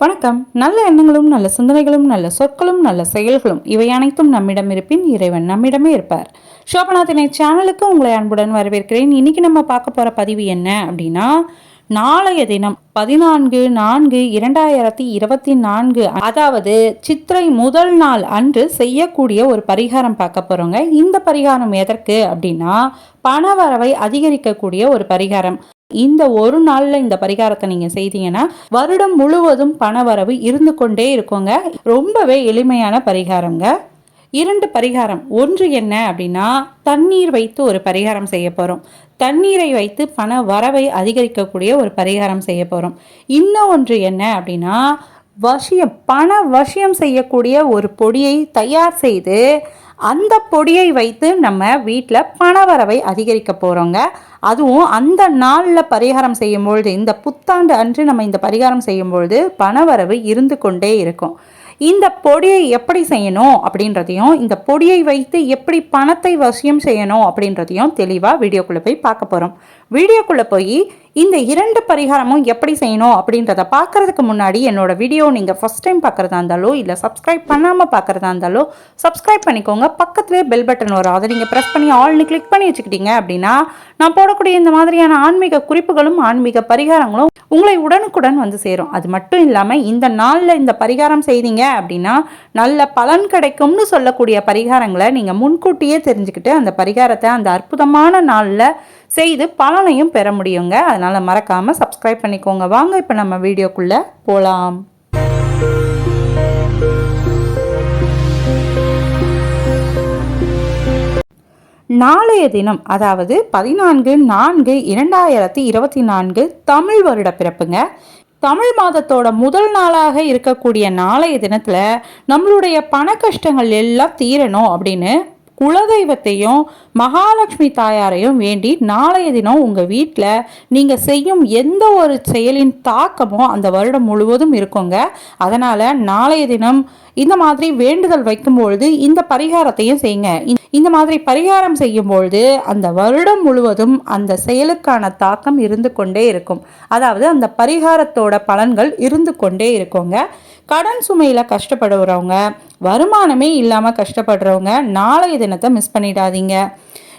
வணக்கம். நல்ல எண்ணங்களும் நல்ல சிந்தனைகளும் நல்ல சொற்களும் நல்ல செயல்களும் இவை அனைத்தும் நம்மிடம் இருப்பின் இறைவன் நம்மிடமே இருப்பார். சோபநாதினை சேனலுக்கு உங்களை அன்புடன் வரவேற்கிறேன். இன்னைக்கு நம்ம பார்க்க போகிற பதிவு என்ன அப்படின்னா நாளைய தினம் பதினான்கு நான்கு இரண்டாயிரத்தி இருபத்தி நான்கு அதாவது சித்திரை முதல் நாள் அன்று செய்யக்கூடிய ஒரு பரிகாரம் பார்க்க போகிறோங்க இந்த பரிகாரம் எதற்கு அப்படின்னா பணவரவை அதிகரிக்கக்கூடிய ஒரு பரிகாரம். இந்த ஒரு நாள்ல இந்த பரிகாரத்தை நீங்க செய்தீங்கன்னா வருடம் முழுவதும் பண வரவு இருந்து கொண்டே இருக்குங்க. ரொம்பவே எளிமையான பரிகாரங்க. இரண்டு பரிகாரம். ஒன்று என்ன அப்படின்னா தண்ணீர் வைத்து ஒரு பரிகாரம் செய்ய போறோம். தண்ணீரை வைத்து பண வரவை அதிகரிக்கக்கூடிய ஒரு பரிகாரம் செய்ய போறோம். இன்னும் ஒன்று என்ன அப்படின்னா வசியம் பண வசியம் செய்யக்கூடிய ஒரு பொடியை தயார் செய்து அந்த பொடியை வைத்து நம்ம வீட்டில் பணவரவை அதிகரிக்க போகிறோங்க அதுவும் அந்த நாளில் பரிகாரம் செய்யும்பொழுது இந்த புத்தாண்டு அன்று நம்ம இந்த பரிகாரம் செய்யும்பொழுது பணவரவு இருந்து கொண்டே இருக்கும். இந்த பொடியை எப்படி செய்யணும் அப்படின்றதையும் இந்த பொடியை வைத்து எப்படி பணத்தை வசியம் செய்யணும் அப்படின்றதையும் தெளிவாக வீடியோக்குள்ளே போய் பார்க்க போகிறோம் வீடியோக்குள்ளே போய் இந்த இரண்டு பரிகாரமும் எப்படி செய்யணும் அப்படின்றத பார்க்கறதுக்கு முன்னாடி என்னோட வீடியோ நீங்கள் ஃபஸ்ட் டைம் பார்க்குறதா இருந்தாலோ இல்லை சப்ஸ்கிரைப் பண்ணாமல் பார்க்குறதா இருந்தாலோ சப்ஸ்கிரைப் பண்ணிக்கோங்க. பக்கத்துலேயே பெல் பட்டன் வரும் அதை நீங்கள் ப்ரெஸ் பண்ணி ஆல்னு கிளிக் பண்ணி வச்சுக்கிட்டீங்க அப்படின்னா நான் போடக்கூடிய இந்த மாதிரியான ஆன்மீக குறிப்புகளும் ஆன்மீக பரிகாரங்களும் உங்களை உடனுக்குடன் வந்து சேரும். அது மட்டும் இல்லாமல் இந்த நாளில் இந்த பரிகாரம் செய்தீங்க அப்படின்னா நல்ல பலன் கிடைக்கும்னு சொல்லக்கூடிய பரிகாரங்களை நீங்கள் முன்கூட்டியே தெரிஞ்சுக்கிட்டு அந்த பரிகாரத்தை அந்த அற்புதமான நாளில் செய்து பலனையும் பெற முடியுங்க. அதனால் மறக்காமல் சப்ஸ்கிரைப் பண்ணிக்கோங்க. வாங்க இப்போ நம்ம வீடியோக்குள்ளே போகலாம் நாளைய தினம் அதாவது பதினான்கு நான்கு இரண்டாயிரத்தி இருபத்தி நான்கு தமிழ் வருட பிறப்புங்க. தமிழ் மாதத்தோட முதல் நாளாக இருக்கக்கூடிய நாளைய தினத்தில் நம்மளுடைய பண கஷ்டங்கள் எல்லாம் தீரணும் அப்படின்னு குலதெய்வத்தையும் மகாலட்சுமி தாயாரையும் வேண்டி நாளைய தினம் உங்கள் வீட்டில் நீங்கள் செய்யும் எந்த ஒரு செயலின் தாக்கமும் அந்த வருடம் முழுவதும் இருக்குங்க. அதனால் நாளைய தினம் இந்த மாதிரி வேண்டுதல் வைக்கும்பொழுது இந்த பரிகாரத்தையும் செய்யுங்க. இந்த மாதிரி பரிகாரம் செய்யும்பொழுது அந்த வருடம் முழுவதும் அந்த செயலுக்கான தாக்கம் இருந்து கொண்டே இருக்கும். அதாவது அந்த பரிகாரத்தோட பலன்கள் இருந்து கொண்டே இருக்குங்க. கடன் சுமையில் கஷ்டப்படுறவங்க வருமானமே இல்லாமல் கஷ்டப்படுறவங்க நாளைய தினத்தை மிஸ் பண்ணிடாதீங்க.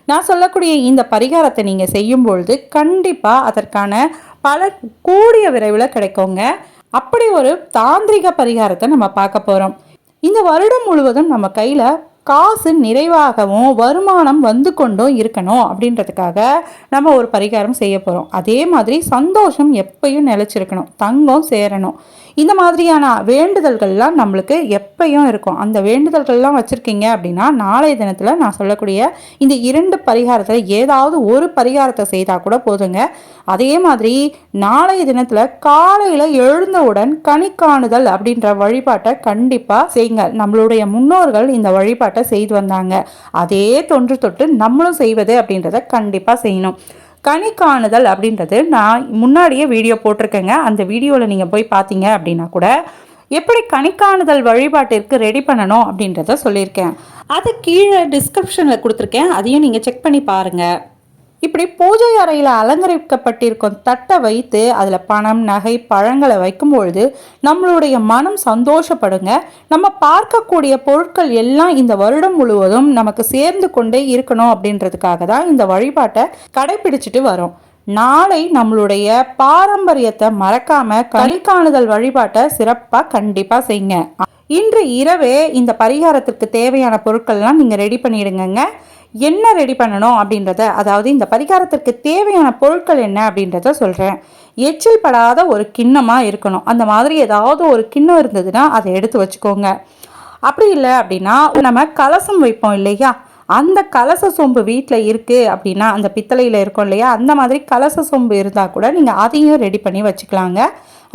நான் சொல்லக்கூடிய இந்த பரிகாரத்தை நீங்கள் செய்யும் பொழுது கண்டிப்பாக அதற்கான பல கூடிய விரைவில் கிடைக்குங்க. அப்படி ஒரு தாந்திரிக பரிகாரத்தை நம்ம பார்க்க போகிறோம் இந்த வருடம் முழுவதும் நம்ம கையில் காசு நிறைவாகவும் வருமானம் வந்து கொண்டும் இருக்கணும் அப்படின்றதுக்காக நம்ம ஒரு பரிகாரம் செய்ய போகிறோம் அதே மாதிரி சந்தோஷம் எப்பயும் நிலச்சிருக்கணும். தங்கம் சேரணும். இந்த மாதிரியான வேண்டுதல்கள்லாம் நம்மளுக்கு எப்பயும் இருக்கும். அந்த வேண்டுதல்கள்லாம் வச்சுருக்கீங்க அப்படின்னா நாளைய தினத்தில் நான் சொல்லக்கூடிய இந்த இரண்டு பரிகாரத்தில் ஏதாவது ஒரு பரிகாரத்தை செய்தால் கூட போதுங்க. அதே மாதிரி நாளைய தினத்தில் காலையில் எழுந்தவுடன் கணிக்காணுதல் அப்படின்ற வழிபாட்டை கண்டிப்பாக செய்யுங்க. நம்மளுடைய முன்னோர்கள் இந்த வழிபாட்டை செய்து வந்தாங்க. அதே தொன்று தொட்டு நம்மளும் செய்வது அப்படின்றத கண்டிப்பாக செய்யணும். கனி காணுதல் அப்படின்றது நான் முன்னாடியே வீடியோ போட்டிருக்கேங்க. அந்த வீடியோவில் நீங்கள் போய் பார்த்தீங்க அப்படின்னா கூட எப்படி கணிக்காணுதல் வழிபாட்டிற்கு ரெடி பண்ணணும் அப்படின்றத சொல்லியிருக்கேன். அது கீழே டிஸ்கிரிப்ஷனில் கொடுத்துருக்கேன். அதையும் நீங்கள் செக் பண்ணி பாருங்கள் இப்படி பூஜை அறையில் அலங்கரிக்கப்பட்டிருக்கும் தட்டை வைத்து அதில் பணம் நகை பழங்களை வைக்கும்பொழுது நம்மளுடைய மனம் சந்தோஷப்படுங்க. நம்ம பார்க்கக்கூடிய பொருட்கள் எல்லாம் இந்த வருடம் முழுவதும் நமக்கு சேர்ந்து கொண்டே இருக்கணும் அப்படின்றதுக்காக தான் இந்த வழிபாட்டை கடைபிடிச்சிட்டு வரோம். நாளை நம்மளுடைய பாரம்பரியத்தை மறக்காம கலிக்காணுதல் வழிபாட்டை சிறப்பாக கண்டிப்பாக செய்யுங்க. இன்று இரவே இந்த பரிகாரத்திற்கு தேவையான பொருட்கள்லாம் நீங்கள் ரெடி பண்ணிடுங்க என்ன ரெடி பண்ணணும் அப்படின்றத அதாவது இந்த பரிகாரத்திற்கு தேவையான பொருட்கள் என்ன அப்படின்றத சொல்கிறேன் எச்சில் படாத ஒரு கிண்ணமாக இருக்கணும். அந்த மாதிரி ஏதாவது ஒரு கிண்ணம் இருந்ததுன்னா அதை எடுத்து வச்சுக்கோங்க. அப்படி இல்லை அப்படின்னா நம்ம கலசம் வைப்போம் இல்லையா? அந்த கலச சொம்பு வீட்டில் இருக்குது அப்படின்னா அந்த பித்தளையில் இருக்கும் இல்லையா? அந்த மாதிரி கலச சொம்பு இருந்தால் கூட நீங்கள் அதையும் ரெடி பண்ணி வச்சுக்கலாங்க.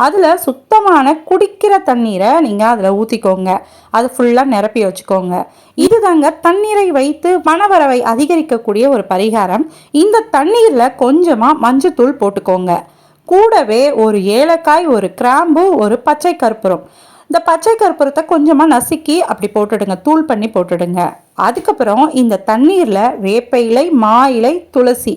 அதில் சுத்தமான குடிக்கிற தண்ணீரை நீங்கள் அதில் ஊற்றிக்கோங்க அது ஃபுல்லாக நிரப்பி வச்சுக்கோங்க. இதுதாங்க தண்ணீரை வைத்து மனவரவை அதிகரிக்கக்கூடிய ஒரு பரிகாரம். இந்த தண்ணீரில் கொஞ்சமாக மஞ்சத்தூள் போட்டுக்கோங்க. கூடவே ஒரு ஏலக்காய் ஒரு கிராம்பு ஒரு பச்சை கற்பூரம். இந்த பச்சை கற்பூரத்தை கொஞ்சமாக நசுக்கி அப்படி போட்டுடுங்க. தூள் பண்ணி போட்டுடுங்க. அதுக்கப்புறம் இந்த தண்ணீரில் வேப்ப இலை மா இலை துளசி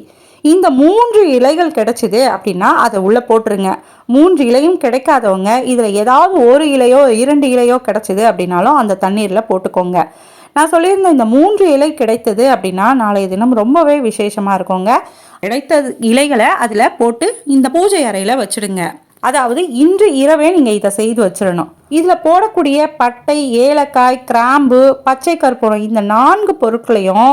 இந்த மூன்று இலைகள் கிடைச்சிது அப்படின்னா அதை உள்ளே போட்டுருங்க. மூன்று இலையும் கிடைக்காதவங்க இதில் ஏதாவது ஒரு இலையோ இரண்டு இலையோ கிடைச்சிது அப்படின்னாலும் அந்த தண்ணீரில் போட்டுக்கோங்க. நான் சொல்லியிருந்த இந்த மூன்று இலை கிடைத்தது அப்படின்னா நாளைய தினம் ரொம்பவே விசேஷமாக இருக்குங்க. கிடைத்த இலைகளை அதில் போட்டு இந்த பூஜை அறையில் வச்சுடுங்க. அதாவது இன்று இரவே நீங்கள் இதை செய்து வச்சிடணும். இதில் போடக்கூடிய பட்டை ஏலக்காய் கிராம்பு பச்சை கற்பூரம் இந்த நான்கு பொருட்களையும்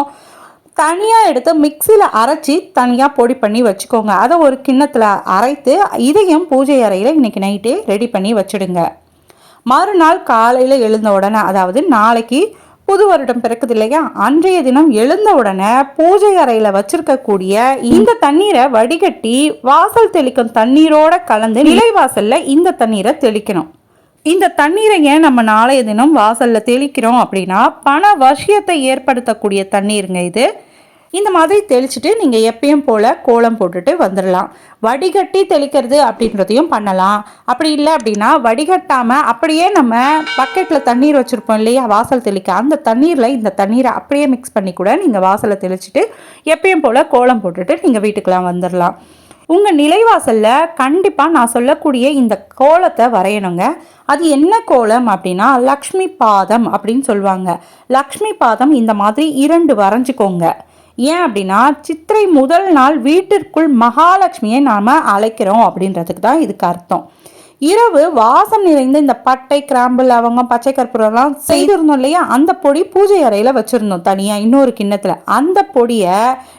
தனியாக எடுத்து மிக்சியில் அரைச்சி தனியாக பொடி பண்ணி வச்சுக்கோங்க. அதை ஒரு கிண்ணத்தில் அரைத்து இதையும் பூஜை அறையில் இன்றைக்கி நைட்டே ரெடி பண்ணி வச்சுடுங்க. மறுநாள் காலையில் எழுந்த உடனே அதாவது நாளைக்கு புது வருடம் பிறக்குது இல்லையா? அன்றைய தினம் எழுந்த உடனே பூஜை அறையில் வச்சிருக்கக்கூடிய இந்த தண்ணீரை வடிகட்டி வாசல் தெளிக்கும் தண்ணீரோட கலந்து நிலைவாசலில் இந்த தண்ணீரை தெளிக்கணும். இந்த தண்ணீரை ஏன் நம்ம நாளைய தினம் வாசலில் தெளிக்கிறோம் அப்படின்னா பண வசியத்தை ஏற்படுத்தக்கூடிய தண்ணீருங்க இது. இந்த மாதிரி தெளிச்சுட்டு நீங்கள் எப்பயும் போல் கோலம் போட்டுட்டு வந்துடலாம். வடிகட்டி தெளிக்கிறது அப்படின்றதையும் பண்ணலாம். அப்படி இல்லை அப்படின்னா வடிகட்டாமல் அப்படியே நம்ம பக்கெட்டில் தண்ணீர் வச்சுருப்போம் இல்லையா வாசல் தெளிக்க. அந்த தண்ணீரில் இந்த தண்ணீரை அப்படியே மிக்ஸ் பண்ணி கூட நீங்கள் வாசலை தெளிச்சுட்டு எப்பயும் போல் கோலம் போட்டுட்டு நீங்கள் வீட்டுக்கெலாம் வந்துடலாம். உங்கள் நிலைவாசலில் கண்டிப்பாக நான் சொல்லக்கூடிய இந்த கோலத்தை வரையணுங்க. அது என்ன கோலம் அப்படின்னா லக்ஷ்மி பாதம் அப்படின்னு சொல்லுவாங்க. லக்ஷ்மி பாதம் இந்த மாதிரி இரண்டு வரைஞ்சிக்கோங்க. ஏன் அப்படின்னா சித்திரை முதல் நாள் வீட்டிற்குள் மகாலட்சுமியை நாம் அழைக்கிறோம் அப்படின்றதுக்கு தான் இதுக்கு அர்த்தம். இரவு வாசம் நிறைந்த இந்த பட்டை கிராம்பு லவங்கம் பச்சை கற்பூரம்லாம் செய்திருந்தோம் இல்லையா? அந்த பொடி பூஜை அறையில் வச்சுருந்தோம் தனியாக இன்னொரு கிண்ணத்தில். அந்த பொடியை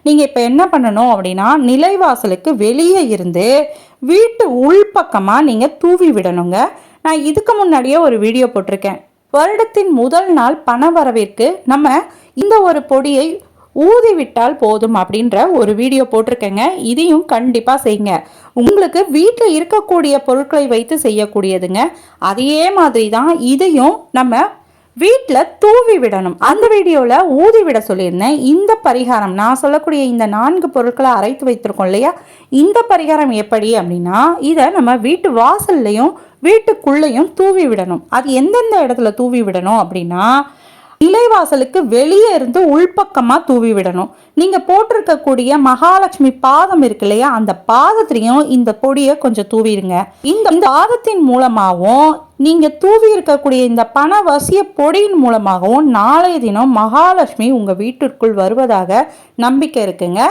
நீங்கள் இப்போ என்ன பண்ணணும் அப்படின்னா நிலைவாசலுக்கு வெளியே இருந்து வீட்டு உள்பக்கமாக நீங்கள் தூவி விடணுங்க. நான் இதுக்கு முன்னாடியே ஒரு வீடியோ போட்டிருக்கேன். வருடத்தின் முதல் நாள் பண வரவிற்கு நம்ம இந்த ஒரு பொடியை ஊதிவிட்டால் போதும் அப்படின்ற ஒரு வீடியோ போட்டிருக்கேங்க. இதையும் கண்டிப்பாக செய்யுங்க. உங்களுக்கு வீட்டில் இருக்கக்கூடிய பொருட்களை வைத்து செய்யக்கூடியதுங்க. அதே மாதிரி தான் இதையும் நம்ம வீட்டில் தூவி விடணும். அந்த வீடியோவில் ஊதி விட சொல்லியிருந்தேன். இந்த பரிகாரம் நான் சொல்லக்கூடிய இந்த நான்கு பொருட்களை அரைத்து வைத்திருக்கோம் இல்லையா? இந்த பரிகாரம் எப்படி அப்படின்னா இதை நம்ம வீட்டு வாசல்லையும் வீட்டுக்குள்ளேயும் தூவி விடணும். அது எந்தெந்த இடத்துல தூவி விடணும் அப்படின்னா நிலைவாசலுக்கு வெளியே இருந்து உள்பக்கமாக தூவி விடணும் நீங்கள் போட்டிருக்கக்கூடிய மகாலட்சுமி பாதம் இருக்கு இல்லையா? அந்த பாதத்திலையும் இந்த பொடியை கொஞ்சம் தூவிடுங்க. இந்த பாதத்தின் மூலமாகவும் நீங்கள் தூவி இருக்கக்கூடிய இந்த பண வசிய பொடியின் மூலமாகவும் நாளைய தினம் மகாலட்சுமி உங்கள் வீட்டிற்குள் வருவதாக நம்பிக்கை இருக்குங்க.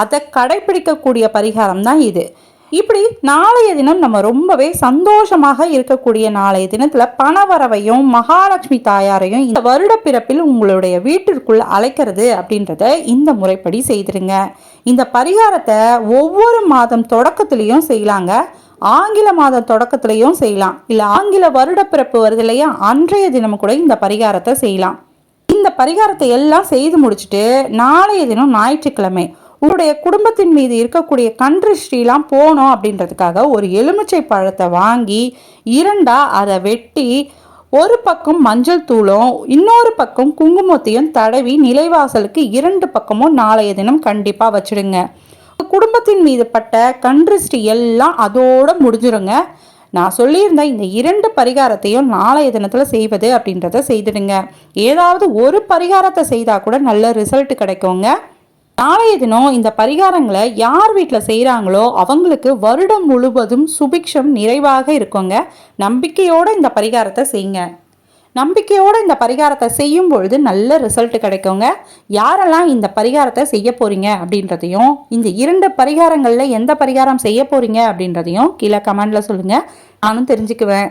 அதை கடைபிடிக்கக்கூடிய பரிகாரம் தான் இது. இப்படி நாளைய தினம் நம்ம ரொம்பவே சந்தோஷமாக இருக்கக்கூடிய நாளைய தினத்துல பணவரவையும் மகாலட்சுமி தாயாரையும் இந்த வருட பிறப்பில் உங்களுடைய வீட்டிற்குள் அழைக்கிறது அப்படின்றத இந்த முறைப்படி செய்திருங்க. இந்த பரிகாரத்தை ஒவ்வொரு மாதம் தொடக்கத்திலையும் செய்யலாங்க. ஆங்கில மாத தொடக்கத்திலையும் செய்யலாம். இல்லை ஆங்கில வருட பிறப்பு வருது இல்லையா? அன்றைய தினம் கூட இந்த பரிகாரத்தை செய்யலாம். இந்த பரிகாரத்தை எல்லாம் செய்து முடிச்சுட்டு நாளைய தினம் ஞாயிற்றுக்கிழமை உங்களுடைய குடும்பத்தின் மீது இருக்கக்கூடிய கன்றிஷ்டிலாம் போனோம் அப்படின்றதுக்காக ஒரு எலுமிச்சை பழத்தை வாங்கி இரண்டா அதை வெட்டி ஒரு பக்கம் மஞ்சள் தூளும் இன்னொரு பக்கம் குங்குமத்தையும் தடவி நிலைவாசலுக்கு இரண்டு பக்கமும் நாளைய தினம் கண்டிப்பாக வச்சுடுங்க. குடும்பத்தின் மீது பட்ட கன்றிஷ்டி எல்லாம் அதோட முடிஞ்சிருங்க. நான் சொல்லியிருந்தேன் இந்த இரண்டு பரிகாரத்தையும் நாளைய தினத்தில் செய்வது அப்படின்றத செய்துடுங்க. ஏதாவது ஒரு பரிகாரத்தை செய்தால் கூட நல்ல ரிசல்ட் கிடைக்குங்க. நாளைய தினம் இந்த பரிகாரங்களை யார் வீட்டில் செய்கிறாங்களோ அவங்களுக்கு வருடம் முழுவதும் சுபிக்ஷம் நிறைவாக இருக்குங்க. நம்பிக்கையோடு இந்த பரிகாரத்தை செய்யுங்க. நம்பிக்கையோடு இந்த பரிகாரத்தை செய்யும் பொழுது நல்ல ரிசல்ட் கிடைக்குங்க. யாரெல்லாம் இந்த பரிகாரத்தை செய்ய போகிறீங்க அப்படின்றதையும் இந்த இரண்டு பரிகாரங்களில் எந்த பரிகாரம் செய்ய போகிறீங்க அப்படின்றதையும் கீழே கமெண்டில் சொல்லுங்கள் நானும் தெரிஞ்சுக்குவேன்.